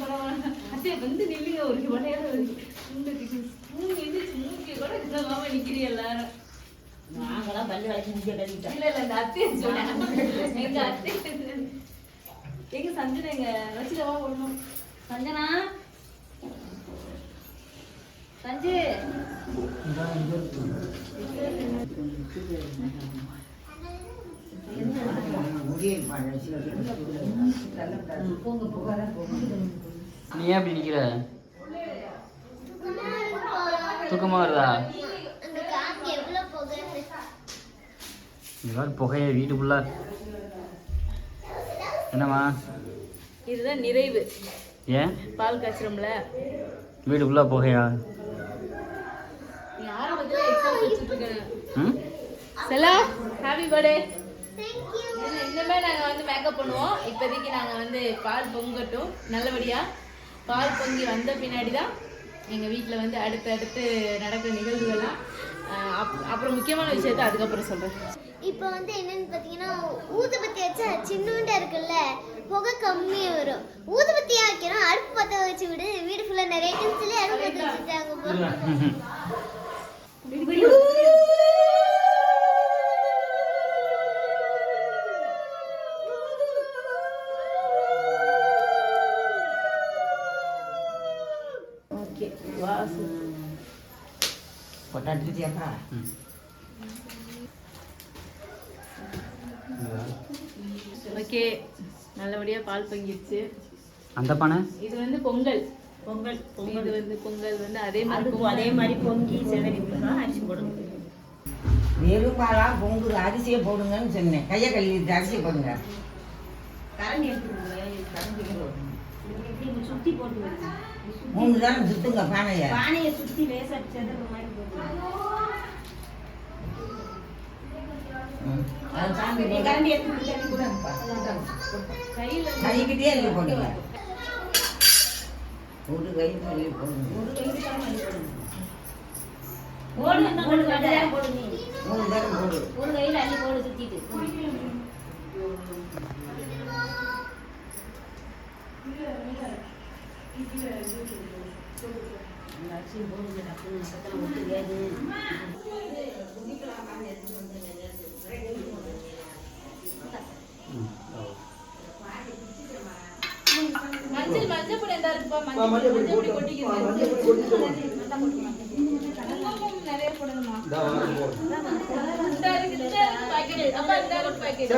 பரவாயில்ல. வந்து நில்லுங்க, ஒரு மணி நேரம் கூட இல்லாம நிக்கிறீங்க எல்லாரும். நாங்களாம் பல்லு வளைச்சு முடிய கட்டிட்டோம் இல்ல, இல்ல, இந்த அத்தையை சொல்றேன். எங்க அத்தை. எங்க சஞ்சனா எங்க ஒண்ணும் சஞ்சனா சஞ்சு நீ ஏன் அப்படி நிக்கிற? தூக்கமா வருதா? மாதிரி புகைய வீட்டுக்குள்ள என்னம்மா? இதுதான் நிறைவு. ஏன்? பால் புகையா? எக்ஸாம் வச்சுட்டு இருக்கேன் ம்? செலா ஹாப்பி பர்த்டே தேங்க்யூ இனிமே நாங்க வந்து மேக்கப் பண்ணுவோம். இப்போதைக்கு நாங்க வந்து பால் பொங்கட்டும் நல்லபடியா பால் பொங்கி வந்த பின்னாடி தான் எங்க வீட்ல வந்து அடுத்து அடுத்து நடக்கிற நிகழ்வுகள்லாம். அப்- அப்புறம் முக்கியமான விஷயத்த அதுக்கப்புறம் சொல்றேன். இப்போ வந்து என்னன்னு பார்த்தீங்கன்னா ஊதுபத்தி வச்சா சின்னூண்டா இருக்குல்ல? புகை கம்மியாக வரும். ஊதுபத்தி ஆக்கிறோம் அடுப்பு பற்ற வச்சு விடு. வீடு ஃபுல்லாக நிறைய சொல்லி அடுப்பு பற்ற வச்சுட்டாங்க வாசு. ஓகே. நல்லபடியா பால் பொங்கிடுச்சு. அந்த பானை? இது வந்து பொங்கல். பொங்கல். இது பொங்கல் வந்து பொங்கல் வந்து அதே மாதிரி. அதே மாதிரி பொங்கி செதறி அரிசி போடணும். வெறும் பாலா பொங்குது. அரிசியை போடுங்கன்னு சொன்னேன். கையை கழுவிட்டு அரிசியை போடுங்க. கரண்டி எடுத்துக்கோங்க. கரண்டி சுத்தி போட்டு மூணு தானே சுத்துங்க பானையை. பானையை சுத்தி லேசா செதற மாதிரி கரண்டி எடுத்து கூட கையில கழுவிக்கிட்டே அள்ளி போடுங்க. ஒரு கை அள்ளி போடுங்க. ஒரு கை போடு மூணு தரம் போடு. ஒரு கையில் அள்ளி போடு போடுங்க மஞ்சள் மஞ்சள் பொடி எந்த இருக்குப்பா மஞ்சள் மஞ்சள் பொடி நிறைய போடணுமா இருக்கு பாக்கெட் அப்பா இந்த பாக்கெட்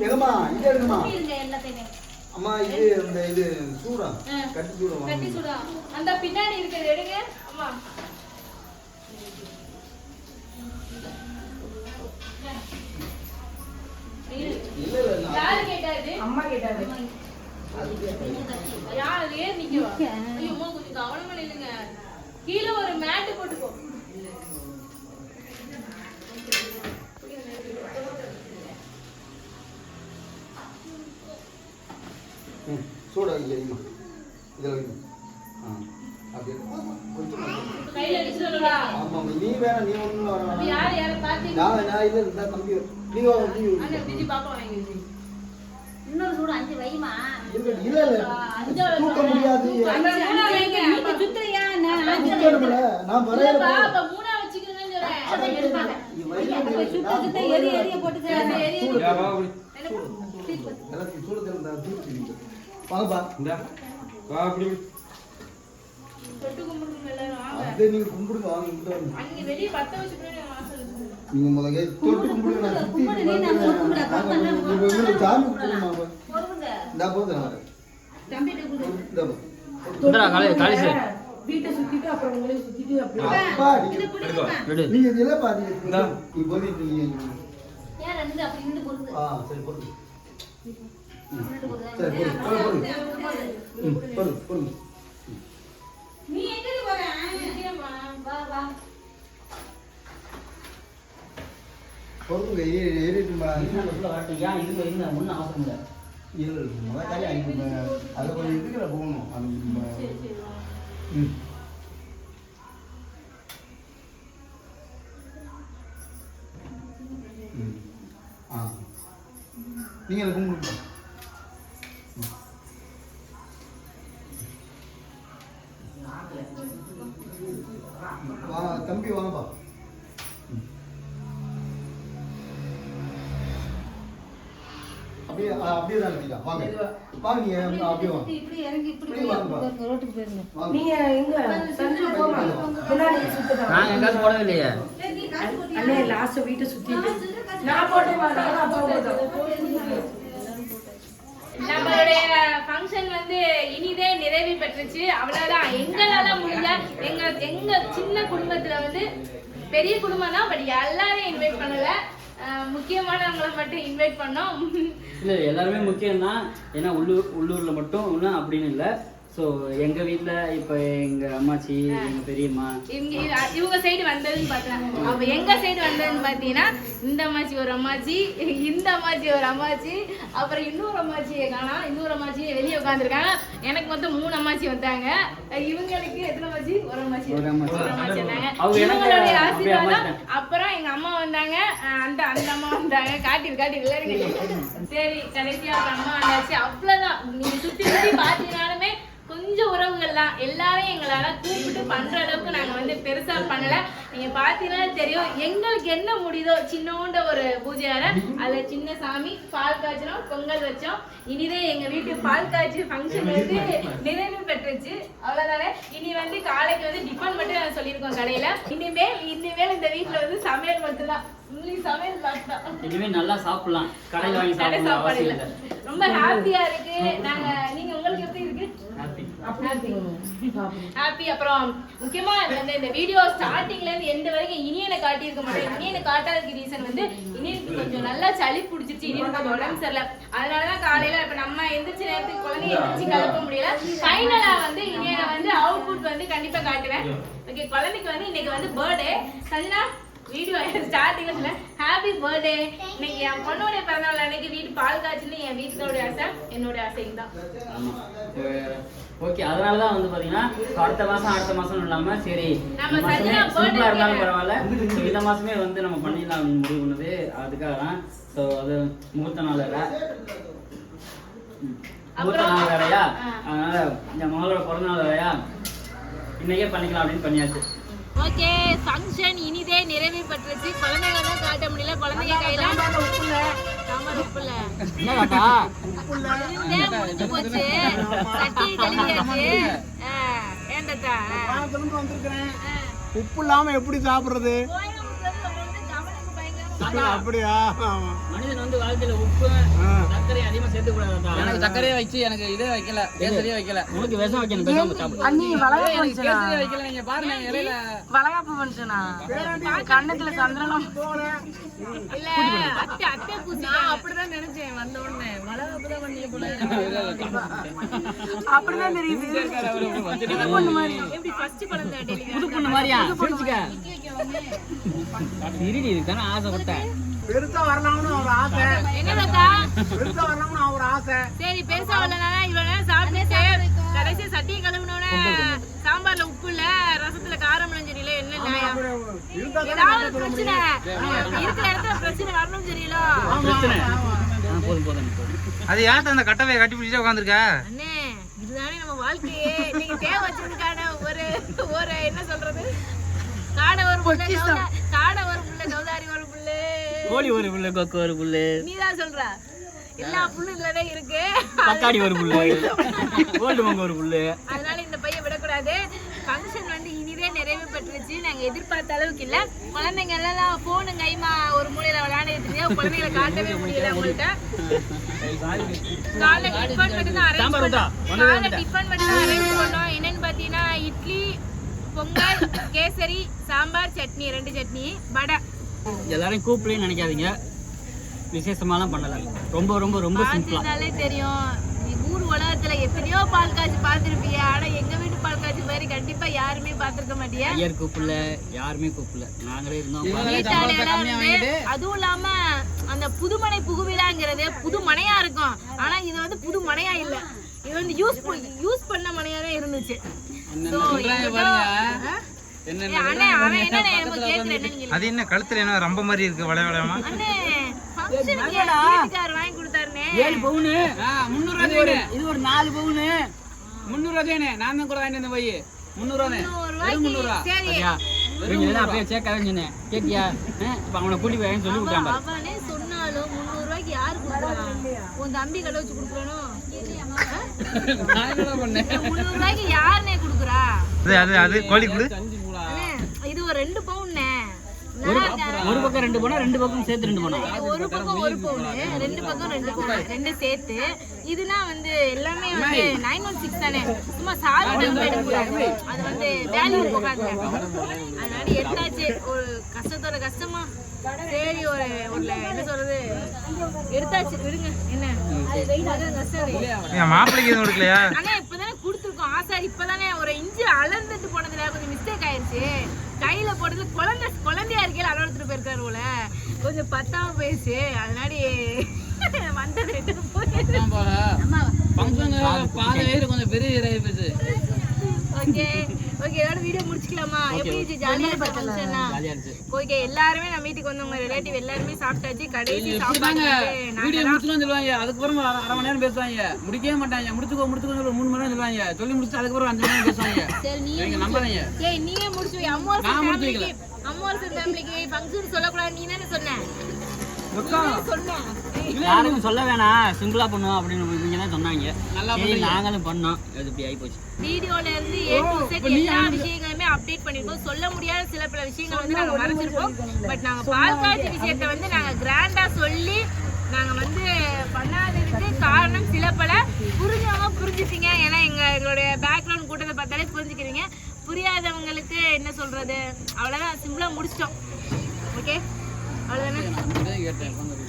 எங்கம்மா இது எடுங்கம்மா இருங்க எல்லாத்தையுமே அம்மா இது இந்த இது சூடம் ஆ. கட்டி சூடம் கட்டி சுடா அந்த பின்னாடி இருக்கிறது எடுங்க. அம்மா. இல்ல இல்ல நான் யாரு கேட்டா இது அம்மா கேட்டாரு யார்? அது ஏன் நிக்கவா? ஐயோ கொஞ்சம் கவனமா நில்லுங்க. கீழே ஒரு மேட்டு போட்டுக்கோ. ம், சூடம் இங்க வைம்மா இதில் வைங்க ஆ கொஞ்சம் ஆமாம் நீ நீ ஒன்றும் நான் நான் இல்லை இந்த தம்பி நீ வாங்கி இன்னொரு சூடு அஞ்சு வைமா இல்லை இல்லை தூக்க முடியாது வைங்க சுத்துறியா நான் வரையில போட்டு இந்த வாங்கப்பா கும்பிடுங்க எல்லாரும் வாங்க. அதை நீங்கள் கும்பிடுங்க வாங்க கும்பிட்டு வாங்க. அங்க வெளிய பத்த வச்சு பின்னாடி வாசல் இருக்கு. நீங்க முதல்ல தொட்டு கும்பிடுங்க நான் சுத்தி கும்பிடு, நீ நான் கும்பிட, கும்பிட, நீங்க வந்து சாமி கும்பிடுமா பொறுங்க. இந்த போது நான் வரேன் தம்பிட்ட கொடு. இந்த போ. இந்தடா காலே காலேஜ் வீட்டை சுத்திட்டு அப்புறம் உங்களை சுத்திட்டு அப்படி அப்பா நீங்க விடு நீங்க இதுல பாத்தீங்க நீ போதிட்டு நீங்க ஏன் ரெண்டு அப்படி இருந்து பொறுங்க. ஆ சரி போடுங்க ரெண்டு ம் ஏறிட்டுமா ஏன் இருங்க இருங்க ஒன்றும் அவசரம் இல்லை இல்லை முதல் காலி அதை கொஞ்சம் இதுக்குள்ள போகணும் அது ம் ம் ஆ நீங்கள் கும்பிடுங்க? அப்படியே ஆ, அப்படியே தான் இருக்கீங்க. வாங்க. வாங்க நீங்க அப்படியே வாங்க. இப்படி இறங்கி இப்படி இப்படி வாங்கப்பா ரோட்டுக்கு போயிருங்க. வாங்க. நீங்க எங்க சந்திர போமா? முன்னாடி சுத்துதான் நாங்கள் எங்காச்சும் போடவே இல்லையே அண்ணே லாஸ்ட் வீட்டை சுத்திட்டு. நான் போட்டேன் நான் அப்பா போட்டேன். நம்மளுடைய ஃபங்க்ஷன் வந்து இனிதே நிறைவு பெற்றுச்சு. அவ்வளவுதான். எங்களால முடிஞ்ச எங்க எங்க சின்ன குடும்பத்துல வந்து பெரிய குடும்பம் தான் பட் எல்லாரையும் இன்வைட் பண்ணல. முக்கியமானவங்களை மட்டும் இன்வைட் பண்ணோம். இல்லை எல்லாருமே முக்கியம்தான். ஏன்னா உள்ளூர் உள்ளூரில் மட்டும் ஒன்றும் அப்படின்னு இல்லை. ஸோ எங்கள் வீட்டில் இப்போ எங்கள் அம்மாச்சி எங்கள் பெரியம்மா. இவங்க இவ- இவங்க சைடு வந்ததுன்னு பார்த்தேன் அப்ப எங்க சைடு வந்ததுன்னு பார்த்தீங்கன்னா இந்த அம்மாச்சி ஒரு அம்மாச்சி இந்த அம்மாச்சி ஒரு அம்மாச்சி அப்புறம் இன்னொரு அம்மாச்சியை காணா இன்னொரு அம்மாச்சி வெளியே உட்காந்துருக்காங்க எனக்கு மொத்தம் மூணு அம்மாச்சி வந்தாங்க. இவங்களுக்கு எத்தனை அம்மாச்சி? ஒரு அம்மாச்சி. ஒரு அம்மாச்சி. வந்தாங்க. இவங்களுடைய ஆசீர்வாதம் அப்புறம் எங்க அம்மா வந்தாங்க. அந்த அந்த அம்மா வந்தாங்க. காட்டி காட்டி விளையாடுங்க. சரி கடைசியா அப்புறம் அம்மா வந்தாச்சு. அவ்வளவுதான். நீங்க சுத்தி சுத்தி பாத்தீங்கன்னாலுமே கொஞ்சம் உறவுகள் தான் எல்லாரையும் எங்களால கூப்பிட்டு பண்ற அளவுக்கு நாங்க வந்து பெருசா பண்ணல. நீங்க பாத்தீங்கன்னா தெரியும் எங்களுக்கு என்ன முடியுதோ சின்னோண்ட ஒரு பூஜை அறை அதுல சின்ன சாமி பால் காய்ச்சணும் பொங்கல் வச்சோம். இனிதே எங்க வீட்டு பால் காய்ச்சி ஃபங்க்ஷன் வந்து நிறைவு பெற்றுச்சு. அவ்வளவுதானே? இனி வந்து காலைக்கு வந்து டிஃபன் மட்டும் நாங்க சொல்லியிருக்கோம் கடையில. இனிமேல் இனிமேல் இந்த வீட்ல வந்து சமையல் மட்டும்தான். இனிமேல் நல்லா சாப்பிடலாம். கடையில் வாங்கி ரொம்ப ஹாப்பியா இருக்கு. நாங்க நீங்க உங்களுக்கு எப்படி இருக்கு? ஹாப்பி அப்புறம் முக்கியமா இந்த இந்த வீடியோ ஸ்டார்டிங்ல இருந்து எண்ட் வரைக்கும் இனியனை காட்டியிருக்க மாட்டேன். இனியனை காட்டாததுக்கு ரீசன் வந்து இனியனுக்கு கொஞ்சம் நல்லா சளி பிடிச்சிருச்சு. இனியனுக்கு கொஞ்சம் உடம்பு சரியில்லை. அதனாலதான் காலையில இப்ப நம்ம எந்திரிச்ச நேரத்துக்கு குழந்தைய எந்திரிச்சு கிளப்ப முடியல. ஃபைனலா வந்து இனியனை வந்து அவுட்புட் வந்து கண்டிப்பா காட்டுவேன். ஓகே குழந்தைக்கு வந்து இன்னைக்கு வந்து பர்த்டே சஞ்சனா வீடியோ ஸ்டார்டிங்ல சொல்ல. ஹாப்பி பர்த்டே இன்னைக்கு என் பொண்ணோட பிறந்தநாள் அன்னைக்கு வீட்டு பால் காய்ச்சல் என் வீட்டோட ஆசை என்னோட ஆசையும் தான். ஓகே அதனால தான் வந்து பார்த்தீங்கன்னா அடுத்த மாதம் அடுத்த மாதம் இல்லாமல் சரி சிம்பிளாக birthday இருந்தாலும் பரவாயில்ல. ஸோ இந்த மாதமே வந்து நம்ம பண்ணிடலாம் முடிவு பண்ணது. அதுக்காக தான். ஸோ அது முகூர்த்த நாள் வேற. முகூர்த்த நாள் வேறையா. அதனால இந்த மகளோட பிறந்த நாள் வேறையா? இன்னைக்கே பண்ணிக்கலாம் அப்படின்னு பண்ணியாச்சு. ஓகே ஃபங்க்ஷன் இனிதே நிறைவு பெற்றுச்சு. குழந்தைங்க தான் காட்ட முடியல. குழந்தைங்க கையில சாம்பார் உப்புல இருந்தே முடிஞ்சு போச்சு. சட்டியை கழுவியாச்சு. உப்பு இல்லாம எப்படி சாப்பிடுறது? அப்படியா. மனிதன் வந்து வாழ்க்கையில உப்பு. சர்க்கரை அதிகமாக சேர்த்துக்கூடாது எனக்கு சர்க்கரையே வச்சு எனக்கு இதே வைக்கல கேசரியே வைக்கல. உனக்கு விஷம் வைக்கணும் பேசாம சாப்பிடு. அண்ணி வளகாப்பு எனக்கு ஃபங்க்ஷனா கேசரியே வைக்கல நீங்க பாருங்க இலையில. வளகாப்பு ஃபங்க்ஷனா கண்ணத்துல சந்திரனம் இல்ல அத்தை அத்தை பூசி. அப்படிதான் நினைச்சேன் வந்த உடனே. வளகாப்பு தான் பண்ணீங்க போல. அப்படிதான் தெரியுது. எப்படி ஃபர்ஸ்ட் குழந்தை டெலிவரி புது பொண்ணு மாதிரியா? சிரிச்சுக்க இருடி இதுதானே ஆசைப்பட்டேன். பெருசா வரணும்னு ஒரு ஆசை. என்ன தாத்தா? பெருசா வரணும்னு ஒரு ஆசை. சரி பெருசா வரலனால இவ்வளவு நேரம் சாப்பிட்டு கடைசி சட்டியை கழுவுனோட சாம்பார்ல உப்பு இல்ல ரசத்துல காரம் தெரியல என்ன ஏதாவது பிரச்சனை. இருக்கிற இடத்துல பிரச்சனை வரணும் தெரியல அது ஏன் அந்த கட்டவையை கட்டி பிடிச்சே உட்காந்துருக்க? அண்ணே இதுதானே நம்ம வாழ்க்கையே. நீங்க தேவை வச்சதுக்கான ஒரு ஒரு என்ன சொல்றது? காடை ஒரு புள்ள கௌதா- காடை ஒரு புள்ள கௌதாரி ஒரு புள்ள. கோழி ஒரு புல்லு கொக்கு ஒரு புல்லு நீதான் சொல்ற. எல்லா புல்லும் இதுலதான் இருக்கு. தக்காளி ஒரு புல்லு கோல்டு மங்க ஒரு புல்லு அதனால இந்த பையன் விடக்கூடாது. ஃபங்க்ஷன் வந்து இனிதே நிறைவு பெற்றுச்சு நாங்க எதிர்பார்த்த அளவுக்கு இல்ல. குழந்தைங்க எல்லாம் போனு கைமா ஒரு மூலையில விளையாண்டுட்டு இருக்கு குழந்தைகளை காட்டவே முடியல உங்கள்கிட்ட காலைல டிஃபன் மட்டும் தான் அரேஞ்ச் பண்ணோம். காலைல டிஃபன் மட்டும் தான் அரேஞ்ச் பண்ணோம். பொங்கல் கேசரி சாம்பார் சட்னி ரெண்டு சட்னி வடை. எல்லாரையும் கூப்பிடலன்னு நினைக்காதீங்க. விசேஷமாலாம் பண்ணல. ரொம்ப ரொம்ப ரொம்ப சிம்பிளா பார்த்தீங்கனாலே தெரியும். நீ ஊர் உலகத்துல எத்தனையோ பால் காய்ச்சி பார்த்திருப்பீங்க ஆனா எங்க வீட்டு பால் காய்ச்சி மாதிரி கண்டிப்பா யாருமே பார்த்திருக்க மாட்டியா. ஐயர் கூப்பிடல யாருமே கூப்பிடல. நாங்களே இருந்தோம் அதுவும் இல்லாம அந்த புதுமனை புகுவிழாங்கிறது புது மனையா இருக்கும். ஆனா இது வந்து புது மனையா இல்ல. இது வந்து யூஸ் யூஸ் பண்ண மனையா தான் இருந்துச்சு. அது என்ன கழுத்துல என்ன ரொம்ப மாதிரி இருக்கு வளைய வளையமா? இது ஒரு நாலு பவுனு. முந்நூறுவா செய்யணும் நான் தான் கூட வாங்கிட்டு வந்தேன் போய். முந்நூறுவா முந்நூறுவா. சரி. சரியா அப்படியே சேர்க்காத சொன்னேன் கேட்டியா? இப்போ அவனை கூட்டி போய் சொல்லி விட்டான் பாரு. அவனே சொன்னாலும் முந்நூறு ரூபாய்க்கு யாரு கொடுக்குறான் உன் தம்பி கடை வச்சு கொடுக்குறானோ அது அது அது கோழி கொடு. அண்ணே, இது ஒரு ரெண்டு பவுன்னே ஒரு பக்கம் ரெண்டு போனா ரெண்டு பக்கம் சேர்த்து ரெண்டு போனா. ஒரு பக்கம் ஒரு பவுனு ரெண்டு பக்கம் ரெண்டு பவுன் ரெண்டு சேர்த்து. இதுனா வந்து எல்லாமே வந்து நைன் ஒன் சிக்ஸ் தானே? சும்மா சாதாரண எடுக்கக்கூடாது அது வந்து வேல்யூ போகாது. அதனால எடுத்தாச்சு. ஒரு கஷ்டத்தோட கஷ்டமா. சரி ஒரு ஒரு என்ன சொல்றது? எடுத்தாச்சு. விடுங்க. என்ன? மாப்பிள்ளைக்கு எதுவும் கொடுக்கலையா? ஆனா இப்பதானே கொடுத்துருக்கோம். ஆசாரி இப்பதானே ஒரு இன்ச்சு அளந்துட்டு போனதுல கொஞ்சம் மிஸ்டேக் ஆயிருச்சு. கையில போட்டது குழந்தை குழந்தையா இருக்கையில அளவெடுத்துட்டு போயிருக்காரு போல. கொஞ்சம் பத்தாம போயிடுச்சு. அதனால வந்தது கொஞ்சம் பெரிய ஓகே. ஓகே இதோட வீடியோ முடிச்சுக்கலாமா? எப்படி இருந்துச்சு? ஜாலியா இருந்துச்சு ஓகே எல்லாருமே நம்ம வீட்டுக்கு வந்தவங்க ரிலேட்டிவ் எல்லாருமே சாப்பிட்டாச்சு. கடைசி சாப்பாடு வீடியோ முடிச்சுன்னு சொல்லுவாங்க. அதுக்கப்புறம் அரை அரை மணி நேரம் பேசுவாங்க. முடிக்கவே மாட்டாங்க. முடிச்சுக்கோ முடிச்சுக்கோ சொல்லி மூணு மணி நேரம் சொல்லுவாங்க. சொல்லி முடிச்சு அதுக்கப்புறம் அஞ்சு மணி நேரம் பேசுவாங்க. சரி நீங்க நம்பாதீங்க. ஏய் நீயே முடிச்சு வை. அம்மாவோட நான் முடிச்சு ஃபேமிலிக்கு அம்மாவோட ஃபேமிலிக்கு ஃபங்க்ஷன் சொல்லக்கூடாது. நீ தானே சொன்ன? சொன்னேன் யாருக்கும் சொல்ல வேணாம். சிம்பிளா பண்ணுவோம் அப்படின்னு இவங்க தான் சொன்னாங்க. நல்லா சரி நாங்களும் பண்ணோம். அது இப்படி ஆகி போச்சு வீடியோல இருந்து ஏ டு செட் எல்லா விஷயங்களுமே அப்டேட் பண்ணிருக்கோம். சொல்ல முடியாத சில பல விஷயங்கள் வந்து நாங்க மறைச்சிருக்கோம். பட் நாங்க பால் காய்ச்சி விஷயத்தை வந்து நாங்க கிராண்டா சொல்லி நாங்க வந்து பண்ணாததுக்கு காரணம் சில பல புரிஞ்சவங்க புரிஞ்சுப்பீங்க. ஏன்னா எங்க எங்களுடைய பேக்ரவுண்ட் கூட்டத்தை பார்த்தாலே புரிஞ்சுக்கிறீங்க. புரியாதவங்களுக்கு என்ன சொல்றது? அவ்வளவுதான். சிம்பிளா முடிச்சிட்டோம். ஓகே அவ்வளவுதானே?